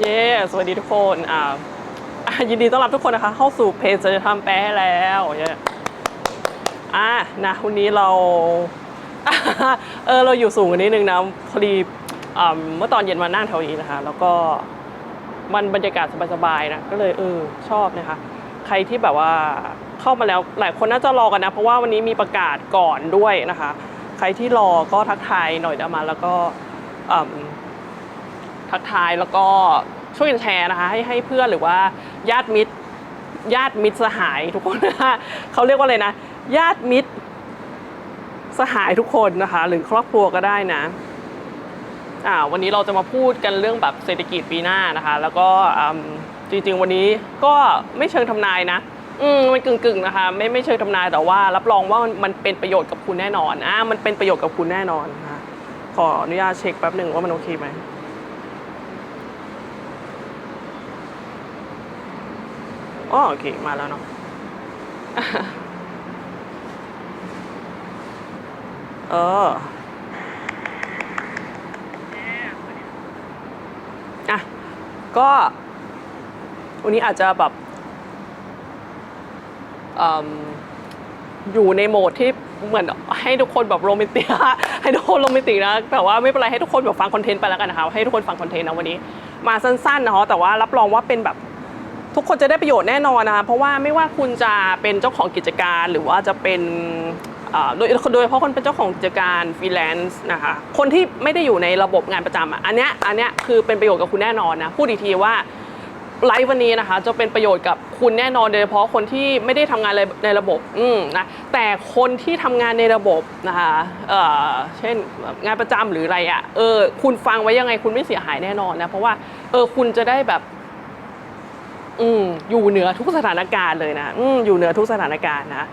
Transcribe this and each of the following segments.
เย้ สวัสดีทุกคนอ่ายินดีต้อนรับทุกคนนะคะ เข้าสู่เพจจะทำแปลให้แล้วเย้อะนะวันนี้เราเออเราอยู่สูงกันนิดนึงนะพอดีเมื่อตอนเย็นมานั่งแถวนี้นะคะ แล้วก็มันบรรยากาศสบายๆนะก็เลยเออชอบนะคะ ใครที่แบบว่าเข้ามาแล้วหลายคนน่าจะรอกันนะ เพราะว่าวันนี้มีประกาศก่อนด้วยนะคะ ใครที่รอก็ทักทายหน่อยได้มาแล้วก็ ทักทายแล้วก็ช่วยกันแชร์นะคะให้ให้เพื่อนหรือว่าญาติมิตรญาติมิตรสหายทุกคนนะคะเขาเรียกว่าอะไรนะ ญาติมิตรสหายทุกคนนะคะ หรือครอบครัวก็ได้นะอ่าวันนี้เราจะมาพูดกันเรื่องแบบเศรษฐกิจปีหน้านะคะ แล้วก็จริงๆ วันนี้ก็ไม่เชิงทำนายนะอืมมันกึ่งๆนะคะ ไม่ไม่เชิงทำนายแต่ว่า รับรองว่ามันมันเป็นประโยชน์กับคุณแน่นอนอ่ามันเป็นประโยชน์กับคุณแน่นอนนะคะขออนุญาตเช็คแป๊บหนึ่งว่ามันโอเคไหม อ๋อโอเคมาแล้วเนาะเอออะก็วันนี้อาจจะแบบออยู่ในโหมดที่เหมือนให้ทุกคนแบบโรแมนติกให้ทุกคนโรแมนติกนะ แต่ว่าไม่เป็นไรให้ทุกคนแบบฟังคอนเทนต์ไปแล้วกันนะคะให้ทุกคนฟังคอนเทนต์นะวันนี้ มาสั้นๆนะฮะแต่ว่ารับรองว่าเป็นแบบ ทุกคนจะได้ประโยชน์แน่นอนนะคะเพราะว่าไม่ว่าคุณจะเป็นเจ้าของกิจการหรือว่าจะเป็นโดยโดยเฉพาะคนเป็นเจ้าของกิจการฟรีแลนซ์นะคะคนที่ไม่ได้อยู่ในระบบงานประจำอะอันเนี้ยอันเนี้ยคือเป็นประโยชน์กับคุณแน่นอนนะพูดอีกทีว่าไลฟ์วันนี้นะคะจะเป็นประโยชน์กับคุณแน่นอนโดยเฉพาะคนที่ไม่ได้ทำงานในระบบอืมนะแต่คนที่ทำงานในระบบนะคะเอ่อเช่นงานประจำหรืออะไรอะเออคุณฟังไว้ยังไงคุณไม่เสียหายแน่นอนนะเพราะว่าเออคุณจะได้แบบ อืมอยู่เหนือทุกสถานการณ์เลยนะอืมอยู่เหนือทุกสถานการณ์นะ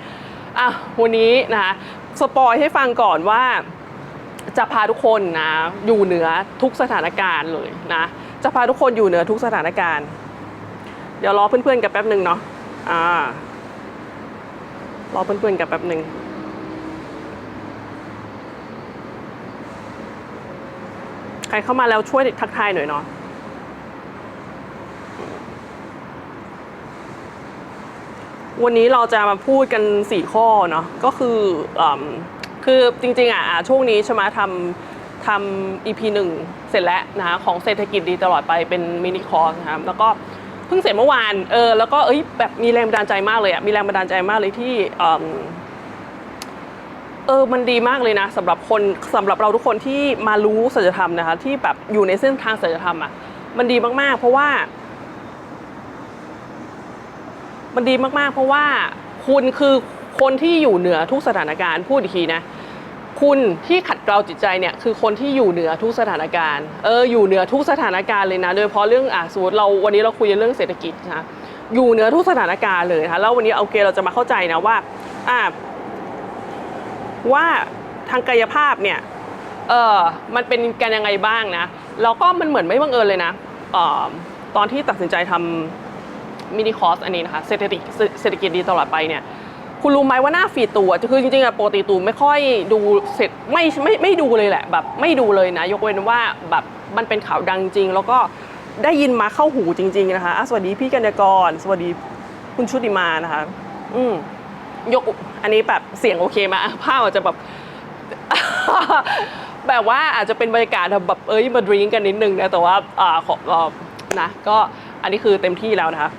อะวันนี้นะคะสปอยให้ฟังก่อนว่าจะพาทุกคนนะอยู่เหนือทุกสถานการณ์เลยนะจะพาทุกคนอยู่เหนือทุกสถานการณ์ เดี๋ยวรอเพื่อนๆกันแป๊บหนึ่งเนาะอ่ารอเพื่อนๆกันแป๊บหนึ่งใครเข้ามาแล้วช่วยทักทายหน่อยเนาะ วันนี้เราจะมาพูดกัน 4 ข้อเนาะก็คืออคือจริงๆอะช่วงนี้ใช่ไหมทำทำ EP หนึ่งเสร็จแล้วนะคะของเศรษฐกิจดีตลอดไปเป็นมินิคอร์สนะครับแล้วก็เพิ่งเสร็จเมื่อวานเออแล้วก็เอ้ยแบบมีแรงบันดาลใจมากเลยอะมีแรงบันดาลใจมากเลยที่อืมเออ มันดีมากเลยนะสำหรับคนสำหรับเราทุกคนที่มารู้สัจธรรมนะคะที่แบบอยู่ในเส้นทางสัจธรรมอะมันดีมากๆ เพราะว่า มันดีมากๆ เพราะว่าคุณคือคนที่อยู่เหนือทุกสถานการณ์พูดอีกทีนะคุณที่ขัดเกลาจิตใจเนี่ยคือคนที่อยู่เหนือทุกสถานการณ์เอออยู่เหนือทุกสถานการณ์เลยนะโดยเฉพาะเรื่องอะสมมติเราวันนี้เราคุยเรื่องเศรษฐกิจนะอยู่เหนือทุกสถานการณ์เลยนะคะแล้ววันนี้โอเคเราจะมาเข้าใจนะว่าอะว่าทางกายภาพเนี่ยเออมันเป็นกันยังไงบ้างนะแล้วก็มันเหมือนไม่บังเอิญเลยนะเออตอนที่ตัดสินใจทำ มินิคอสอันนี้นะคะเศรษฐกิจเศรษฐกิจดีตลอดไปเนี่ยคุณรู้ไหมว่าหน้าฟีดตูอะคือจริงๆอะปกติตูไม่ค่อยดูเสร็จไม่ไม่ไม่ดูเลยแหละแบบไม่ดูเลยนะ ยกเว้นว่าแบบมันเป็นข่าวดังจริง แล้วก็ได้ยินมาเข้าหูจริง ๆนะคะะสวัสดีพี่กัญญากร สวัสดีคุณชุติมานะคะ อืมยกอันนี้แบบเสียงโอเคมาภาพอาจจะแบบแบบว่าอาจจะเป็นบรรยากาศแบบเอ้ยมาดริงกันนิดนึงนะแต่ว่าอ่าขออนะก็อันนี้คือเต็มที่แล้วนะคะ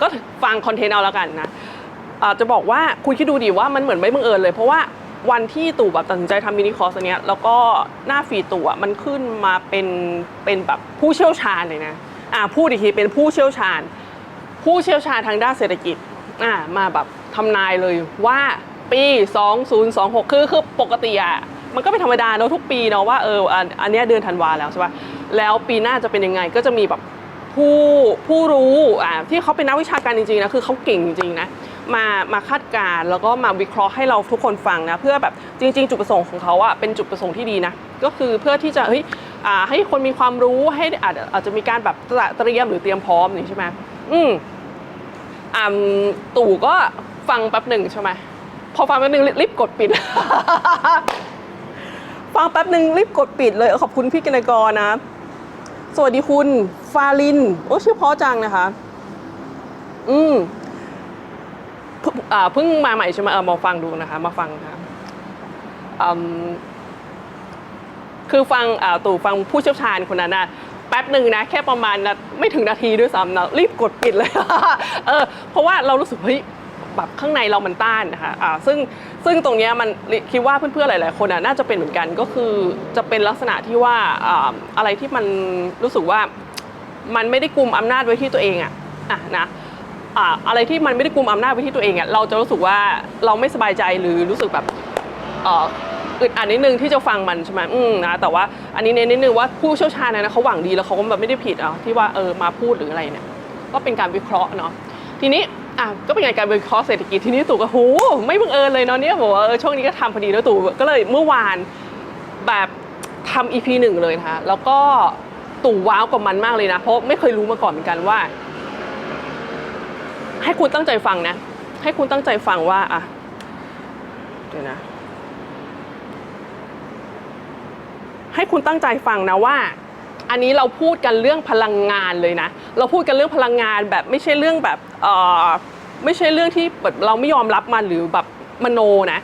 ก็ฟังคอนเทนต์เอาแล้วกันนะอาจะบอกว่าคุณคิดดูดิว่ามันเหมือนไม่บังเอิญเลย เพราะว่าวันที่ตู่แบบตัดสินใจทำมินิคอร์สอันเนี้ยแล้วก็หน้าฟีตู่อะมันขึ้นมาเป็นเป็นแบบผู้เชี่ยวชาญเลยนะอ่าพูดอีกทีเป็นผู้เชี่ยวชาญ ผู้เชี่ยวชาญทางด้านเศรษฐกิจอ่ามาแบบทำนายเลยว่าปี 2026 คือคือปกติอะมันก็เป็นธรรมดาเนอะทุกปีเนาะว่าเอออันนี้เดือนธันวาแล้วใช่ปะแล้วปีหน้าจะเป็นยังไงก็จะมีแบบ ผู้ผู้รู้อ่าที่เขาเป็นนักวิชาการจริงๆนะคือเขาเก่งจริงๆนะมามาคาดการแล้วก็มาวิเคราะห์ให้เราทุกคนฟังนะเพื่อแบบจริง ๆ จุดประสงค์ของเขาอะเป็นจุดประสงค์ที่ดีนะก็คือเพื่อที่จะเฮ้ยอ่าให้คนมีความรู้ให้อาจอาจจะมีการแบบเตรียมหรือเตรียมพร้อมนี่ใช่ไหมอืมอ่าตู่ก็ฟังแป๊บหนึ่งใช่ไหมพอฟังแป๊บหนึ่งรีบกดปิด ฟังแป๊บหนึ่งรีบกดปิดเลยขอบคุณพี่กินกรนะ สวัสดีคุณ ฟาลิน โอ้ชื่อเพราะจังนะคะ อืมเพิ่งอ่าเพิ่งมาใหม่ใช่ไหมเออมาฟังดูนะคะ มาฟังค่ะอืมคือฟังอ่าตู่ฟังผู้เชี่ยวชาญคนนั้นนะแป๊บหนึ่งนะ แค่ประมาณนะไม่ถึงนาทีด้วยซ้ำนะรีบกดปิดเลย เออ เพราะว่าเรารู้สึกเฮ้ย แบบข้างในเรามันต้านนะคะอ่าซึ่งซึ่งตรงเนี้ยมันคิดว่าเพื่อนๆหลาย ๆ คนอะน่าจะเป็นเหมือนกันก็คือจะเป็นลักษณะที่ว่าอ่าอะไรที่มันรู้สึกว่ามันไม่ได้กุมอำนาจไว้ที่ตัวเองอะอะนะอ่าอะไรที่มันไม่ได้กุมอำนาจไว้ที่ตัวเองอะเราจะรู้สึกว่าเราไม่สบายใจหรือรู้สึกแบบอ่ออึดอัดนิดนึงที่จะฟังมันใช่ไหมอืมนะแต่ว่าอันนี้เน้นนิดนึงว่าผู้เชี่ยวชาญนะเขาหวังดีแล้วเขาก็แบบไม่ได้ผิดอะที่ว่าเออมาพูดหรืออะไรเนี่ยก็เป็นการวิเคราะห์เนาะทีนี้ อะก็เป็นการวิเคราะห์เศรษฐกิจที่นี้ตู่ก็โหไม่บังเอิญเลยเนาะเนี่ยบอกว่าเออช่วงนี้ก็ทำพอดีแล้วตู่ก็เลยเมื่อวานแบบทำ EP หนึ่งเลยนะคะแล้วก็ตู่ว้าวกับมันมากเลยนะ เพราะไม่เคยรู้มาก่อนเหมือนกันว่า ให้คุณตั้งใจฟังนะ ให้คุณตั้งใจฟังว่าอะเดี๋ยวนะ ให้คุณตั้งใจฟังนะว่า อันนี้เราพูดกันเรื่องพลังงานเลยนะ เราพูดกันเรื่องพลังงานแบบไม่ใช่เรื่องแบบ ไม่ใช่เรื่องที่เราไม่ยอมรับมันหรือแบบมโนนะ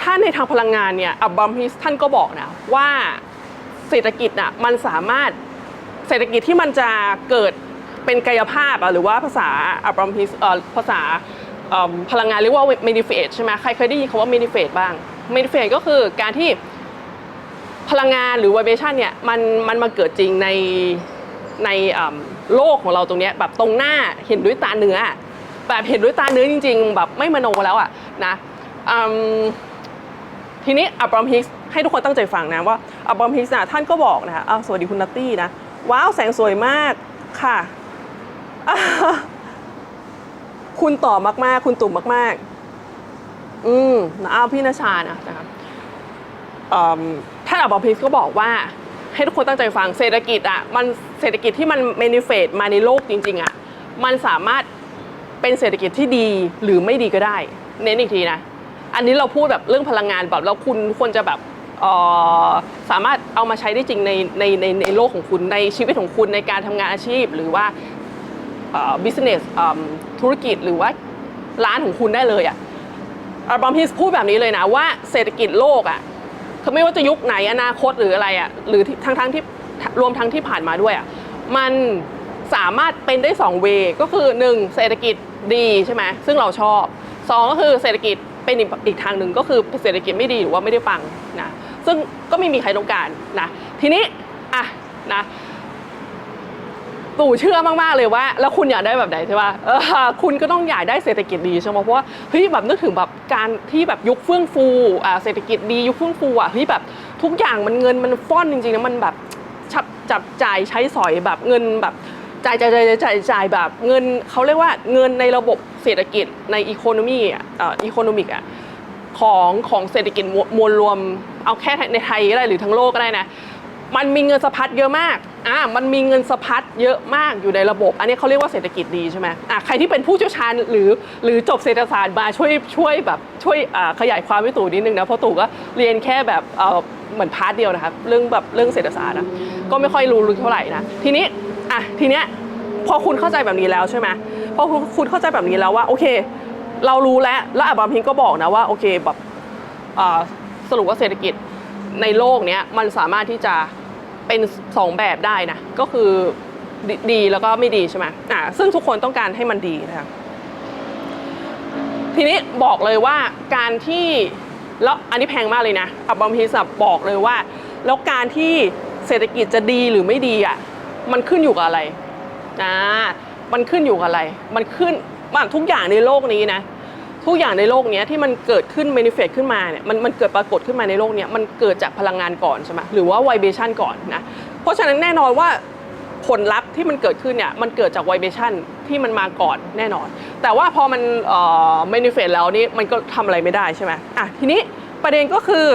ถ้าในทางพลังงานเนี่ยอับบัมฮิสท่านก็บอกนะว่าเศรษฐกิจน่ะมันสามารถเศรษฐกิจที่มันจะเกิดเป็นกายภาพอะหรือว่าภาษาอับบัมฮิสภาษาพลังงานเรียกว่า manifest ใช่ไหมใครเคยได้ยินคำว่า manifest บ้าง manifest ก็คือการที่พลังงานหรือ vibration เนี่ยมันมันมาเกิดจริงในใน โลกของเราตรงนี้แบบตรงหน้าเห็นด้วยตาเนื้อ แบบเห็นด้วยตาเนื้อจริง ๆ แบบไม่มโนแล้วอะนะทีนี้อับรามฮิกส์ให้ทุกคนตั้งใจฟังนะว่าอับรามฮิกส์นะท่านก็บอกนะคะอ้าวสวัสดีคุณนัตตี้นะว้าวแสงสวยมากค่ะ คุณตอบมากๆ คุณตุ่มมาก ๆ อืมนะอ้าวพี่นาชานะนะครับท่านอับรามฮิกส์ก็บอกว่า ให้ทุกคนตั้งใจฟังเศรษฐกิจอะมันเศรษฐกิจที่มัน manifest มาในโลกจริง ๆอะมันสามารถเป็นเศรษฐกิจที่ดีหรือไม่ดีก็ได้ เน้นอีกทีนะ อันนี้เราพูดแบบเรื่องพลังงานแบบแล้วคุณควรจะแบบเออสามารถเอามาใช้ได้จริงในในในในโลกของคุณในชีวิตของคุณในการทำงานอาชีพ หรือว่าเอ่อ business เอิ่มธุรกิจหรือว่าร้านของคุณได้เลยอะอัลบัมฮิสพูดแบบนี้เลยนะว่าเศรษฐกิจโลกอะ คือไม่ว่าจะยุคไหนอนาคตหรืออะไรอะหรือทั้งทั้งที่รวมทั้งที่ผ่านมาด้วยอะมันสามารถเป็นได้2เวก็คือ 1 เศรษฐกิจดีใช่ไหมซึ่งเราชอบสองก็คือเศรษฐกิจเป็นอีกทางหนึ่งก็คือเศรษฐกิจไม่ดีหรือว่าไม่ได้ฟังนะซึ่งก็ไม่มีใครต้องการนะทีนี้อะนะ ตู่เชื่อมากๆเลยว่า แล้วคุณอยากได้แบบไหนใช่ป่ะเออคุณก็ต้องอยากได้เศรษฐกิจดีใช่ไหมเพราะว่าเฮ้ยแบบนึกถึงแบบการที่แบบยุคเฟื่องฟูอ่าเศรษฐกิจดียุคเฟื่องฟูอะเฮ้ยแบบทุกอย่างมันเงินมันฟ้อนจริงๆนะมันแบบจับจับจ่ายใช้สอยแบบเงินแบบจ่ายจ่ายจ่ายจ่ายจ่ายแบบเงินเขาเรียกว่าเงินในระบบเศรษฐกิจในอีโคโนมีอะอ่ออีโคโนมิกอะของของเศรษฐกิจมวลมวลรวม เอาแค่ในไทยก็ได้หรือทั้งโลกก็ได้นะ มันมีเงินสะพัดเยอะมาก อ่า มันมีเงินสะพัดเยอะมากอยู่ในระบบ อันนี้เขาเรียกว่าเศรษฐกิจดีใช่ไหมอ่าใครที่เป็นผู้เชี่ยวชาญหรือหรือจบเศรษฐศาสตร์มาช่วยช่วยแบบช่วยอ่าขยายความให้ตู่นิดนึงนะ เพราะตู่ก็เรียนแค่แบบเอ่อเหมือนพาร์ทเดียวนะครับ เรื่องแบบเรื่องเศรษฐศาสตร์นะก็ไม่ค่อยรู้ลึกเท่าไหร่นะ ทีนี้ อะ ทีเนี้ยพอคุณเข้าใจแบบนี้แล้วใช่ไหมพอคุณคุณเข้าใจแบบนี้แล้วว่าโอเค เรารู้แล้ว แล้วอับบามพิงก็บอกนะว่าโอเคแบบอ่าสรุปว่าเศรษฐกิจ ในโลกเนี้ยมันสามารถที่จะเป็นสองแบบได้นะ ก็คือดดีแล้วก็ไม่ดีใช่ไหมอ่าซึ่งทุกคนต้องการให้มันดีนะคะทีนี้บอกเลยว่าการที่แล้วอันนี้แพงมากเลยนะอับบอมพีสับบอกเลยว่า แล้วการที่เศรษฐกิจจะดีหรือไม่ดีอะมันขึ้นอยู่กับอะไรนะมันขึ้นอยู่กับอะไร มันขึ้นทุกอย่างในโลกนี้นะ ทุกอย่างในโลกนี้ที่มันเกิดขึ้น manifest ขึ้นมาเนี่ยมันมันเกิดปรากฏขึ้นมาในโลกนี้มันเกิดจากพลังงานก่อนใช่ไหมหรือว่า vibration ก่อนนะเพราะฉะนั้นแน่นอนว่าผลลัพธ์ที่มันเกิดขึ้นเนี่ยมันเกิดจาก vibration ที่มันมาก่อนแน่นอน แต่ว่าพอมันเอ่อ manifest แล้วนี่มันก็ทำอะไรไม่ได้ใช่ไหมอะทีนี้ประเด็นก็คือ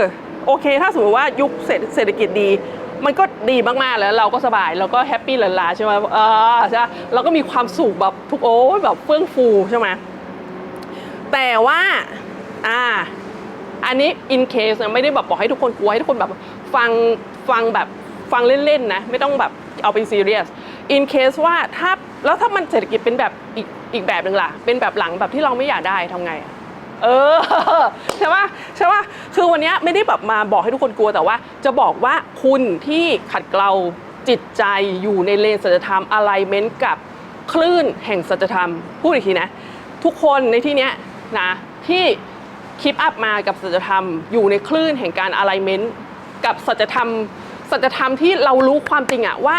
โอเค ถ้าสมมติว่ายุคเศรษฐกิจดี มันก็ดีมากๆแล้วเราก็สบายเราก็แฮปปี้หลาๆใช่ไหมเออใช่ปะเราก็มีความสุขแบบทุกโอ้แบบเฟื่องฟูใช่ไหม แต่ว่าอ่าอันนี้ in case นะไม่ได้แบบบอกให้ทุกคนกลัวให้ทุกคนแบบฟังฟังแบบฟังเล่นๆนะไม่ต้องแบบเอาเป็นซีเรียส in case ว่าถ้าแล้วถ้ามันเศรษฐกิจเป็นแบบอีกอีกแบบหนึ่งล่ะ เป็นแบบหลังแบบที่เราไม่อยากได้ทำไง เออใช่ปะใช่ปะคือวันนี้ไม่ได้แบบมาบอกให้ทุกคนกลัวแต่ว่า จะบอกว่าคุณที่ขัดเกลาจิตใจอยู่ในเลนสัจธรรม alignment กับคลื่นแห่งสัจธรรมพูดอีกทีนะ ทุกคนในที่เนี้ย นะที่คลิปอัพมากับสัจธรรมอยู่ในคลื่นแห่งการ alignment กับสัจธรรม สัจธรรมที่เรารู้ความจริงอะว่า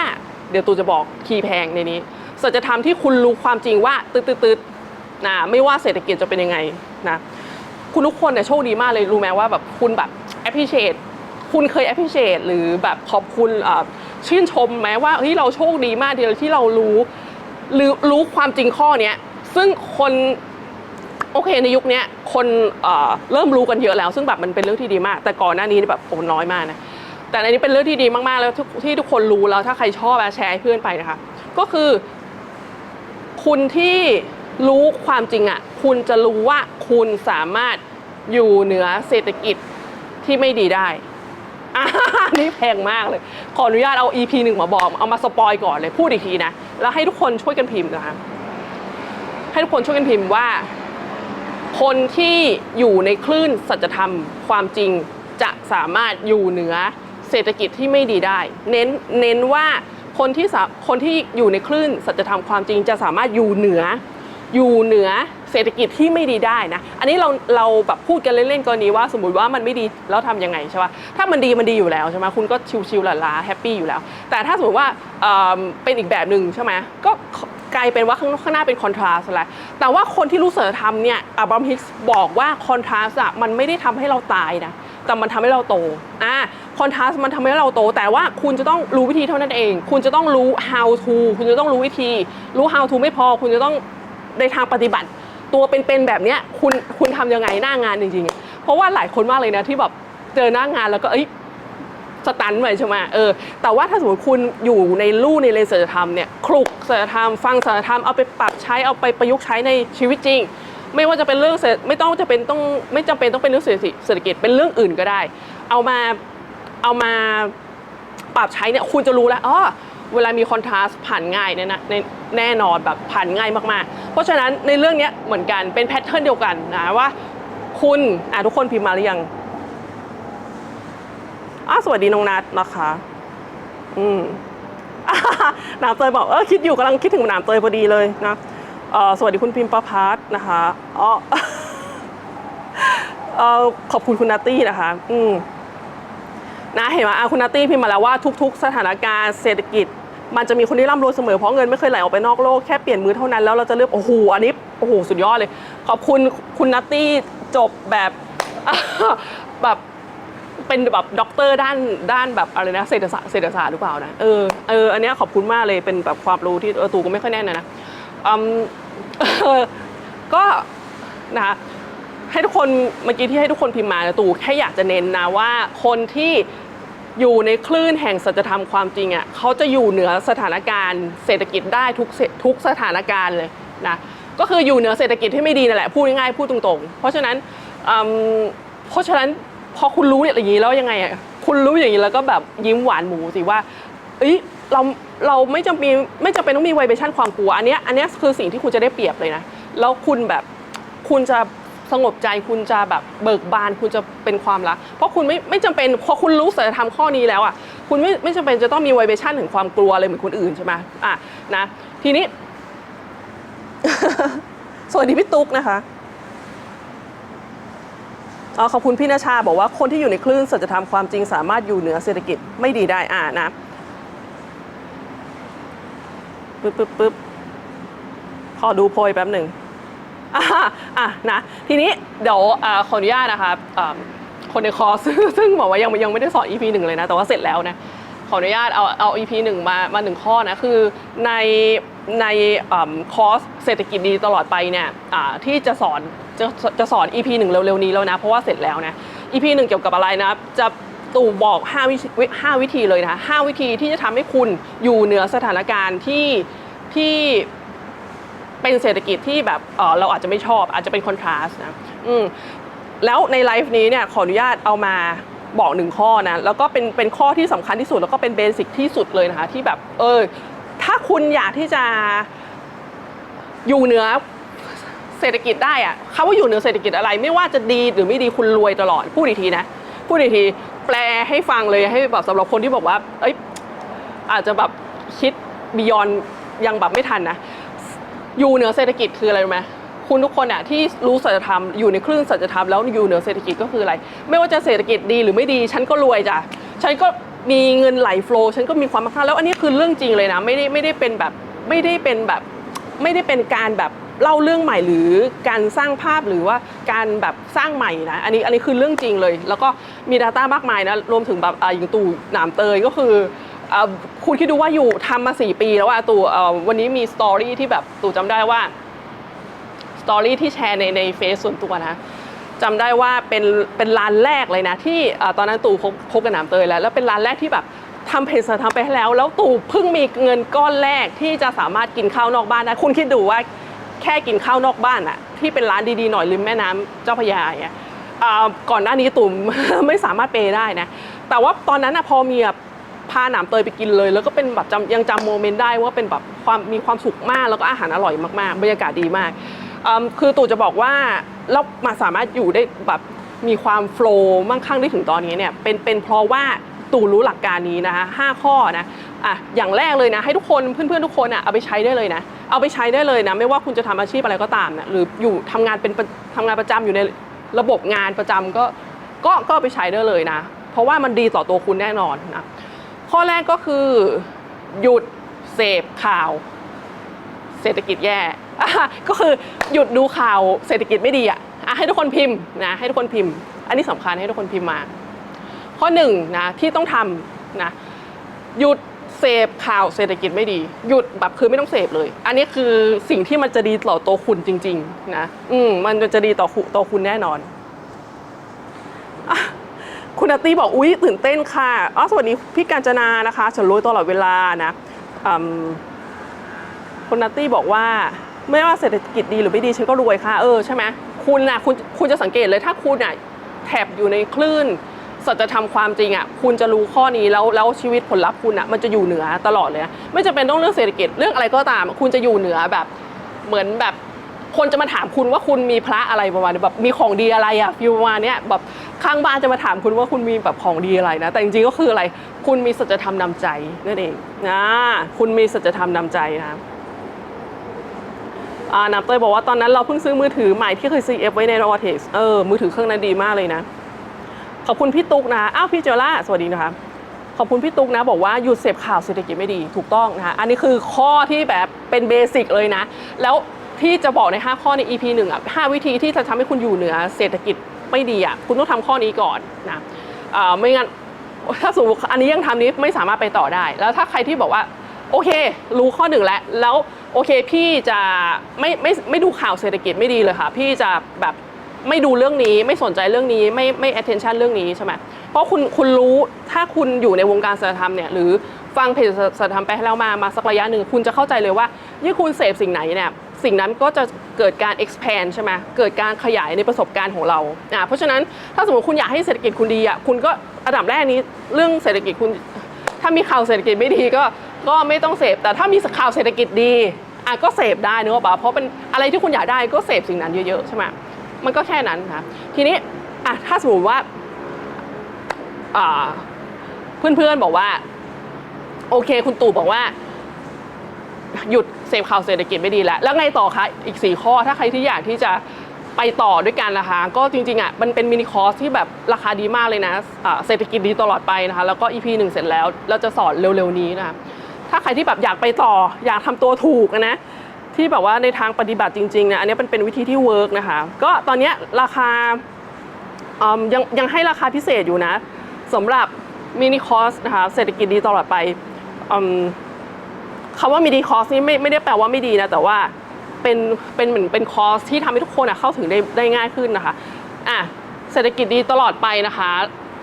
เดี๋ยวตูจะบอกคีย์แพงในนี้ สัจธรรมที่คุณรู้ความจริงว่าตืดตืดๆนะไม่ว่าเศรษฐกิจจะเป็นยังไงนะคุณทุกคนเนี่ยโชคดีมากเลยรู้ไหมว่าแบบคุณแบบ appreciate คุณเคย appreciate หรือแบบขอบคุณชื่นชมไหมว่าเฮ้ยเราโชคดีมากที่เราที่เรารู้หรือรู้ความจริงข้อเนี้ยซึ่งคน โอเคในยุคนี้คนเเริ่มรู้กันเยอะแล้ว ซึ่งแบบมันเป็นเรื่องที่ดีมาก แต่ก่อนหน้านี้แบบโอ้น้อยมากนะแต่อันนี้เป็นเรื่องที่ดีมากๆแล้วที่ทุกคนรู้แล้วถ้าใครชอบแชร์ให้เพื่อนไปนะคะ ก็คือ คุณที่รู้ความจริงอะคุณจะรู้ว่าคุณสามารถอยู่เหนือเศรษฐกิจที่ไม่ดีได้อ่านี่แพงมากเลย ขออนุญาตเอา EP หนึ่งมาบอก เอามาสปอยก่อนเลยพูดอีกทีนะ แล้วให้ทุกคนช่วยกันพิมพ์นะคะ ให้ทุกคนช่วยกันพิมพ์ว่า คนที่อยู่ในคลื่นสัจธรรมความจริงจะสามารถอยู่เหนือเศรษฐกิจที่ไม่ดีได้ เน้นเน้นว่าคนที่สาคนที่อยู่ในคลื่นสัจธรรมความจริงจะสามารถอยู่เหนือ อยู่เหนือเศรษฐกิจที่ไม่ดีได้นะ อันนี้เราเราแบบพูดกันเล่นๆกรณีว่าสมมติว่ามันไม่ดีแล้วทำยังไงใช่ปะถ้ามันดีมันดีอยู่แล้วใช่ไหมคุณก็ชิวๆหลาๆแฮปปี้อยู่แล้ว แต่ถ้าสมมติว่าเเป็นอีกแบบหนึ่งใช่ไหมก็ กลายเป็นว่าข้างข้างหน้าเป็นคอนทราสต์อะแต่ว่าคนที่รู้เสริธรรมเนี่ยอับรามฮิกส์บอกว่าคอนทราสต์อะมันไม่ได้ทำให้เราตายนะแต่มันทำให้เราโตอ่าคอนทราสต์มันทำให้เราโต แต่ว่าคุณจะต้องรู้วิธีเท่านั้นเอง คุณจะต้องรู้ how to คุณจะต้องรู้วิธี รู้ how to ไม่พอ คุณจะต้องในทางปฏิบัติ ตัวเป็นๆแบบเนี้ยคุณคุณทำยังไงหน้างานจริงๆ เพราะว่าหลายคนมากเลยนะที่แบบเจอหน้างานแล้วก็เอ้ย สตันไปใช่ไหมเออแต่ว่าถ้าสมมติคุณอยู่ในลู่ในเลนสัจธรรมเนี่ยคลุกสัจธรรมฟังสัจธรรมเอาไปปรับใช้เอาไปประยุกต์ใช้ในชีวิตจริง ไม่ว่าจะเป็นเรื่องไม่ต้องจะเป็นต้องไม่จำเป็นต้องเป็นเรื่องเศรษฐกิจเป็นเรื่องอื่นก็ได้ เอามาเอามาปรับใช้เนี่ยคุณจะรู้แล้วอ๋อเวลามีคอนทราสต์ผ่านง่ายเนี่ยนะในแน่นอนแบบผ่านง่ายมากๆ เพราะฉะนั้นในเรื่องนี้เหมือนกันเป็นแพทเทิร์นเดียวกันนะว่า คุณอะทุกคนพิมพ์มาหรือยัง อ้าสวัสดีน้องนัทนะคะ อืมน้ำเตยบอกเออคิดอยู่กำลังคิดถึงน้ำเตยพอดีเลยนะเอ่อสวัสดีคุณพิมพ์ประพัฒนะคะอ๋อเอ่อขอบคุณคุณนัตตี้นะคะ อืมนะเห็นไหมอะคุณนัตตี้พิมพ์มาแล้วว่าทุก ๆ สถานการณ์เศรษฐกิจ มันจะมีคนที่ร่ำรวยเสมอเพราะเงินไม่เคยไหลออกไปนอกโลกแค่เปลี่ยนมือเท่านั้นแล้วเราจะเลือกโอ้โหอันนี้โอ้โหสุดยอดเลย ขอบคุณคุณนัตตี้จบแบบแบบ เป็นแบบด็อกเตอร์ด้านด้านแบบอะไรนะเศรษฐศาสตร์เศรษฐศาสตร์หรือเปล่านะเออเอออันเนี้ยขอบคุณมากเลยเป็นแบบความรู้ที่เออตูก็ไม่ค่อยแน่นนะนะอืมก็นะคะให้ทุกคนเมื่อกี้ที่ให้ทุกคนพิมพ์มานะตูแค่อยากจะเน้นนะว่าคนที่อยู่ในคลื่นแห่งสัจธรรมความจริงอะเขาจะอยู่เหนือสถานการณ์ เศรษฐกิจได้ทุกทุกสถานการณ์เลยนะก็คืออยู่เหนือเศรษฐกิจที่ไม่ดีนั่นแหละพูดง่ายๆพูดตรงๆ เพราะฉะนั้นอืมเพราะฉะนั้น พอคุณรู้อย่างนี้แล้วยังไงอะคุณรู้อย่างนี้แล้วก็แบบยิ้มหวานหมูสิว่า เอ้ยเราเราไม่จำเป็นไม่จำเป็นต้องมีไวเบชั่นความกลัวอันเนี้ยอันเนี้ยคือสิ่งที่คุณจะได้เปรียบเลยนะแล้วคุณแบบคุณจะสงบใจคุณจะแบบเบิกบานคุณจะเป็นความรัก เพราะคุณไม่ไม่จำเป็นพอคุณรู้สัจธรรมข้อนี้แล้วอะคุณไม่ไม่จำเป็นจะต้องมีไวเบชั่นถึงความกลัวอะไรเหมือนคนอื่นใช่ไหมอะนะ ทีนี้ สวัสดีพี่ตุ๊กนะคะ ขอบคุณพี่นาชาบอกว่าคนที่อยู่ในคลื่นสัจธรรมความจริงสามารถอยู่เหนือเศรษฐกิจไม่ดีได้อ่านะปึ๊บปึ๊บปึ๊บขอดูโพยแป๊บหนึ่งอะอะนะทีนี้เดี๋ยวอขออนุญาตนะคะคนในคอร์สซึ่งบอกว่ายังยังไม่ได้สอน EP หนึ่งเลยนะ แต่ว่าเสร็จแล้วนะขออนุญาตเอาเอา EP หนึ่งมามาหนึ่งข้อนะคือใน ในอคอร์สเศรษฐกิจดีตลอดไปเนี่ยที่จะสอนจะจะสอน EP หนึ่งเร็วๆนี้แล้วนะ เพราะว่าเสร็จแล้วนะ EP หนึ่งเกี่ยวกับอะไรนะ จะตู่บอก5วิธีห้าวิธีเลยนะคะห้าวิธีที่จะทำให้คุณอยู่เหนือสถานการณ์ที่ที่เป็นเศรษฐกิจที่แบบเเราอาจจะไม่ชอบ อาจจะเป็นคอนทราสต์นะอืมแล้วในไลฟ์นี้เนี่ยขออนุญาตเอามาบอกหนึ่งข้อนะ แล้วก็เป็นเป็นข้อที่สำคัญที่สุด แล้วก็เป็นเบสิกที่สุดเลยนะคะ ที่แบบเออ ถ้าคุณอยากที่จะอยู่เหนือเศรษฐกิจได้อะคำว่าอยู่เหนือเศรษฐกิจอะไร ไม่ว่าจะดีหรือไม่ดีคุณรวยตลอดพูดอีกทีนะพูดอีกทีแปลให้ฟังเลยให้แบบสำหรับคนที่บอกว่า เอ้ยอาจจะแบบคิดบียอนยังแบบไม่ทันนะอยู่เหนือเศรษฐกิจคืออะไรรู้ไหมคุณทุกคนอะที่รู้สัจธรรมอยู่ในคลื่นสัจธรรมแล้วอยู่เหนือเศรษฐกิจก็คืออะไร ไม่ว่าจะเศรษฐกิจดีหรือไม่ดี ฉันก็รวยจ้ะฉันก็ มีเงินไหลโฟล์ฉันก็มีความมั่งคั่งแล้วอันนี้คือเรื่องจริงเลยนะไม่ได้ไม่ได้เป็นแบบไม่ได้เป็นแบบไม่ได้เป็นการแบบเล่าเรื่องใหม่หรือการสร้างภาพหรือว่าการแบบสร้างใหม่นะอันนี้อันนี้คือเรื่องจริงเลย แล้วก็มี Data มากมายนะรวมถึงแบบอย่างตู่หนามเตยก็คือคุณคิดดูว่าอยู่ทำมา 4 ปีแล้วว่าตู่วันนี้มีสตอรี่ที่แบบตู่จำได้ว่าสตอรี่ที่แชร์ในในเฟซส่วนตัวนะ จำได้ว่าเป็นเป็นร้านแรกเลยนะที่อตอนนั้นตู่คบกับหนามเตยแล้วแล้วเป็นร้านแรกที่แบบทำเพจทำไปแล้ว แล้วตู่เพิ่งมีเงินก้อนแรกที่จะสามารถกินข้าวนอกบ้านได้คุณคิดดูว่าแค่กินข้าวนอกบ้านอะที่เป็นร้านดีๆหน่อยริมแม่น้ำเจ้าพระยาเงี้ยอ่าก่อนหน้านี้ตุ่มไม่สามารถเปย์ได้นะ แต่ว่าตอนนั้นอะพอมีแบบพาหนามเตยไปกินเลย แล้วก็เป็นแบบยังจำโมเมนต์ได้ว่าเป็นแบบความมีความสุขมากแล้วก็อาหารอร่อยมากๆ บรรยากาศดีมาก คือตู่จะบอกว่าเรามาสามารถอยู่ได้แบบมีความโฟล์มั่งคั่งได้ถึงตอนนี้เนี่ยเป็นเป็นเพราะว่าตู่รู้หลักการนี้นะคะห้าข้อนะอะอย่างแรกเลยนะให้ทุกคนเพื่อนๆทุกคนอะเอาไปใช้ได้เลยนะเอาไปใช้ได้เลยนะไม่ว่าคุณจะทำอาชีพอะไรก็ตามนะหรืออยู่ทำงานเป็นประทำงานประจำอยู่ในระบบงานประจำก็ก็ก็ไปใช้ได้เลยนะ เพราะว่ามันดีต่อตัวคุณแน่นอนนะข้อแรกก็คือหยุดเสพข่าว เศรษฐกิจแย่ อะก็คือหยุดดูข่าวเศรษฐกิจไม่ดีอะอะให้ทุกคนพิมพ์นะให้ทุกคนพิมพ์ อันนี้สำคัญให้ทุกคนพิมพ์มา ข้อหนึ่งนะที่ต้องทำนะหยุดเสพข่าวเศรษฐกิจไม่ดี หยุดแบบคือไม่ต้องเสพเลย อันนี้คือสิ่งที่มันจะดีต่อตัวคุณจริง ๆ นะอืมมันจะดีต่อคุณตัวคุณแน่นอนคุณนัตตี้บอกอุ๊ยตื่นเต้นค่ะอ๋อสวัสดีพี่การจนานะคะฉันรู้ตลอดเวลานะคุณนัตตี้บอกว่า ไม่ว่าเศรษฐกิจดีหรือไม่ดีฉันก็รวยค่ะเออใช่ไหมคุณน่ะคุณคุณจะสังเกตเลยถ้าคุณน่ะแถบอยู่ในคลื่นสัจธรรมความจริงอะคุณจะรู้ข้อนี้แล้วแล้วชีวิตผลลัพธ์คุณอะมันจะอยู่เหนือตลอดเลยนะไม่จำเป็นต้องเรื่องเศรษฐกิจเรื่องอะไรก็ตาม คุณจะอยู่เหนือแบบเหมือนแบบคนจะมาถามคุณว่าคุณมีพระอะไรประมาณนี้แบบมีของดีอะไรอะฟิลประมาณเนี้ยแบบข้างบ้านจะมาถามคุณว่าคุณมีแบบของดีอะไรนะ แต่จริงๆก็คืออะไร คุณมีสัจธรรมนำใจนั่นเองนะคุณมีสัจธรรมนำใจนะ นับเตยบอกว่าตอนนั้นเราเพิ่งซื้อมือถือใหม่ที่เคย CF ไว้ใน r o t e x เออมือถือเครื่องนั้นดีมากเลยนะ ขอบคุณพี่ตุ๊กนะอ้าวพี่เจล่าสวัสดีนะคะขอบคุณพี่ตุ๊กนะ บอกว่าหยุดเสพข่าวเศรษฐกิจไม่ดีถูกต้องนะคะอันนี้คือข้อที่แบบเป็นเบสิกเลยนะ แล้วที่จะบอกใน 5 ข้อใน EP 1อะ5วิธีที่จะทำให้คุณอยู่เหนือเศรษฐกิจไม่ดีอะคุณต้องทำข้อนี้ก่อนนะอ่าไม่งั้นถ้าสมมติอันนี้ยังทำนี้ไม่สามารถไปต่อได้ แล้วถ้าใครที่บอกว่า โอเค รู้ข้อหนึ่งแล้วแล้วโอเคพี่จะไม่ไม่ไม่ดูข่าวเศรษฐกิจไม่ดีเลยค่ะ พี่จะแบบไม่ดูเรื่องนี้ไม่สนใจเรื่องนี้ไม่ไม่ attention เรื่องนี้ใช่ไหมเพราะคุณคุณรู้ถ้าคุณอยู่ในวงการศิลธรรมเนี่ยหรือฟังเพจศิลธรรมไปแล้วมามาสักระยะหนึ่งคุณจะเข้าใจเลยว่ายิ่งคุณเสพสิ่งไหนเนี่ยสิ่งนั้นก็จะเกิดการ expand ใช่ไหมเกิดการขยายในประสบการณ์ของเราอ่าเพราะฉะนั้นถ้าสมมติคุณอยากให้เศรษฐกิจคุณดีอะคุณก็อันดับแรกนี้เรื่องเศรษฐกิจคุณถ้ามีข่าวเศรษฐกิจไม่ดีก็ ก็ไม่ต้องเสพแต่ถ้ามีข่าวเศรษฐกิจดีอะก็เสพได้เนอะป่ะเพราะเป็นอะไรที่คุณอยากได้ก็เสพสิ่งนั้นเยอะๆใช่ไหมมันก็แค่นั้นค่ะทีนี้อะถ้าสมมติว่าเพื่อนๆบอกว่า โอเค คุณตู่บอกว่า หยุดเสพข่าวเศรษฐกิจไม่ดีแล้ว แล้วไงต่อคะอีก 4 ข้อถ้าใครที่อยากที่จะไปต่อด้วยกันนะคะ ก็จริงๆอะมันเป็นมินิคอร์สที่แบบราคาดีมากเลยนะอ่าเศรษฐกิจดีตลอดไปนะคะ แล้วก็ EP หนึ่งเสร็จแล้ว เราจะสอนเร็วๆนี้นะคะ ถ้าใครที่แบบอยากไปต่อ อยากทำตัวถูกนะที่แบบว่าในทางปฏิบัติจริงๆเนี่ยอันนี้เป็นเป็นวิธีที่เวิร์กนะคะ ก็ตอนนี้ราคาอืมยังยังให้ราคาพิเศษอยู่นะสำหรับมินิคอสนะคะเศรษฐกิจดีตลอดไปอืมคำว่ามิดีคอสนี่ไม่ไม่ได้แปลว่าไม่ดีนะ แต่ว่าเป็นเป็นเหมือนเป็นคอสที่ทำให้ทุกคนอะเข้าถึงได้ได้ง่ายขึ้นนะคะอะเศรษฐกิจดีตลอดไปนะคะ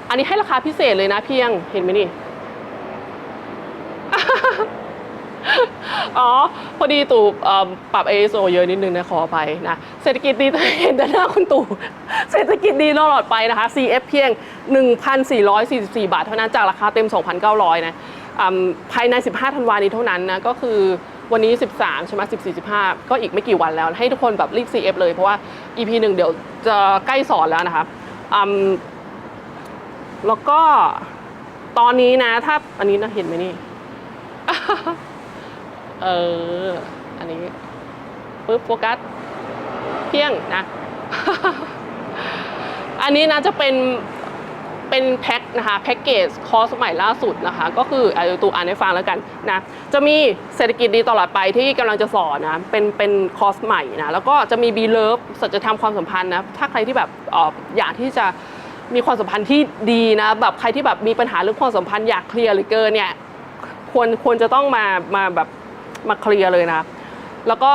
อันนี้ให้ราคาพิเศษเลยนะเพียงเห็นไหมนี่ อ๋อ พอดีตู่เอ่อปรับ ASO เยอะนิดนึงนะขออภัยนะเศรษฐกิจดีเห็นแต่หน้าคุณตู่เศรษฐกิจดีตลอดไปนะคะ CF เพียง 1,444 บาท เท่านั้นจากราคาเต็ม 2,900 นะอืมภายใน 15 ธันวานี้เท่านั้นนะก็คือวันนี้ 13 ใช่ไหม14 15 ก็อีกไม่กี่วันแล้ว ให้ทุกคนแบบรีบ CF เลยเพราะว่า EP หนึ่งเดี๋ยวจะใกล้สอนแล้วนะคะแล้วก็ตอนนี้นะถ้าอันนี้นะเห็นไหมนี่ เออ อันนี้ปึ๊บโฟกัส เพียงนะ อันนี้นะจะเป็นเป็นแพ็คนะคะแพ็กเกจคอร์สใหม่ล่าสุดนะคะ ก็คือเอาตูอ่านให้ฟังแล้วกันนะจะมีเศรษฐกิจดีตลอดไปที่กำลังจะสอนนะเป็นเป็นคอร์สใหม่นะแล้วก็จะมี B Love สัจธรรมความสัมพันธ์นะถ้าใครที่แบบอออยากที่จะมีความสัมพันธ์ที่ดีนะแบบใครที่แบบมีปัญหาเรื่องความสัมพันธ์อยากเคลียร์หรือเกินเนี่ย ควรควรจะต้องมามาแบบมาเคลียร์เลยนะแล้วก็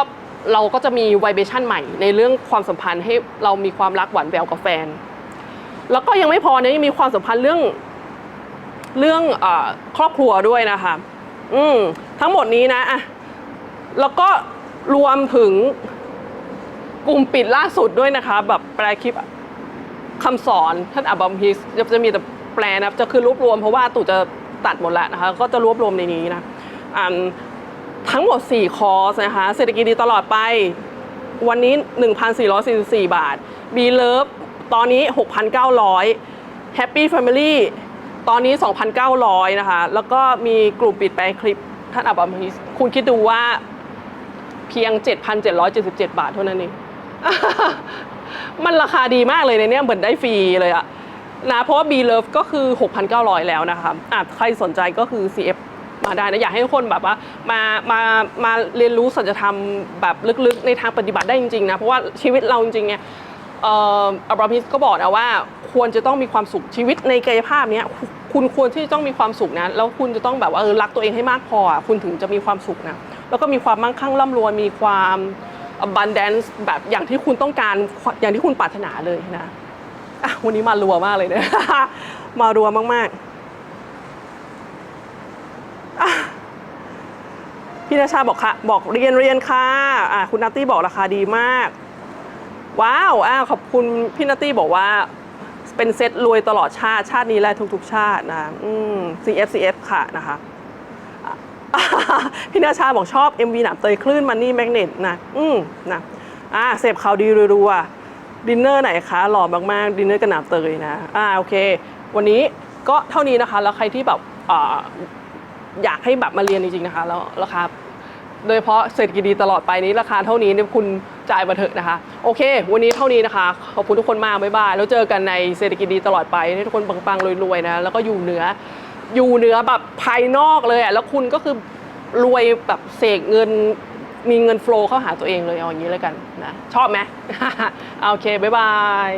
เราก็จะมีไวเบชั่นใหม่ ในเรื่องความสัมพันธ์ให้เรามีความรักหวานแววกับแฟน แล้วก็ยังไม่พอเนี่ยยังมีความสัมพันธ์เรื่องเรื่องอครอบครัวด้วยนะคะอืมทั้งหมดนี้นะอะแล้วก็รวมถึงกลุ่มปิดล่าสุดด้วยนะคะ แบบแปลคลิปคำสอนท่านอับบอมฮิสจะมีแต่แปลนะจะคือรวบรวมเพราะว่าตู่จะ ตัดหมดแล้วนะคะ ก็จะรวบรวมในนี้นะทั้งหมด 4 คอร์สนะคะ เศรษฐกิจดีตลอดไป วันนี้ 1,444 บาท B Love ตอนนี้ 6,900 Happy Family ตอนนี้ 2,900 นะคะ แล้วก็มีกลุ่มปิดแปคลิปท่านอับอมฮิสคุณคิดดูว่าเพียง 7,777 บาทเท่านั้นเอง มันราคาดีมากเลยในเนี้ยเหมือนได้ฟรีเลยอะ นะเพราะว่า B Love ก็คือ 6,900 แล้วนะคะอะใครสนใจก็คือ CF มาได้นะอยากให้ทุกคนแบบว่ามามามาเรียนรู้สัจธรรมแบบลึกๆ ในทางปฏิบัติได้จริงๆนะเพราะว่าชีวิตเราจริงๆเนี่ยเอ่ออับราฮิสก็บอกนะว่าควรจะต้องมีความสุขชีวิตในกายภาพเนี้ยคุณควรที่จะต้องมีความสุขนะแล้วคุณจะต้องแบบว่าเออรักตัวเองให้มากพอคุณถึงจะมีความสุขนะแล้วก็มีความมั่งคั่งร่ำรวยมีความ abundance แบบอย่างที่คุณต้องการอย่างที่คุณปรารถนาเลยนะ อะวันนี้มารัวมากเลยเนี่ย มารัวมากๆ พี่นาชาบอกค่ะ บอกเรียนเรียนค่ะอะคุณนัตตี้บอกราคาดีมาก ว้าวอ้าวขอบคุณพี่นัตตี้บอกว่า เป็นเซตรวยตลอดชาติชาตินี้และทุกๆ ชาตินะ อืม CF CF ค่ะนะคะพี่นาชาบอกชอบ MV หนามเตยคลื่นมันนี่แมกเนตนะ อืมนะอ่าเสพข่าวดีรัวๆ ดินเนอร์ไหนคะหล่อมากๆดินเนอร์กับหนามเตยนะอ่าโอเค วันนี้ก็เท่านี้นะคะ แล้วใครที่แบบอยากให้แบบมาเรียนจริงๆนะคะ แล้วราคาโดยเฉพาะเศรษฐกิจดีตลอดไปนี้ราคาเท่านี้คุณจ่ายมาเถอะนะคะ โอเค วันนี้เท่านี้นะคะ ขอบคุณทุกคนมากบ๊ายบาย แล้วเจอกันในเศรษฐกิจดีตลอดไปให้ทุกคนปังๆรวยๆนะแล้วก็อยู่เหนืออยู่เหนือแบบภายนอกเลยอะแล้วคุณก็คือรวยแบบเสกเงิน มีเงินโฟล์เข้าหาตัวเองเลยเอาอย่างนี้เลยกันนะชอบไหม โอเค บ๊ายบาย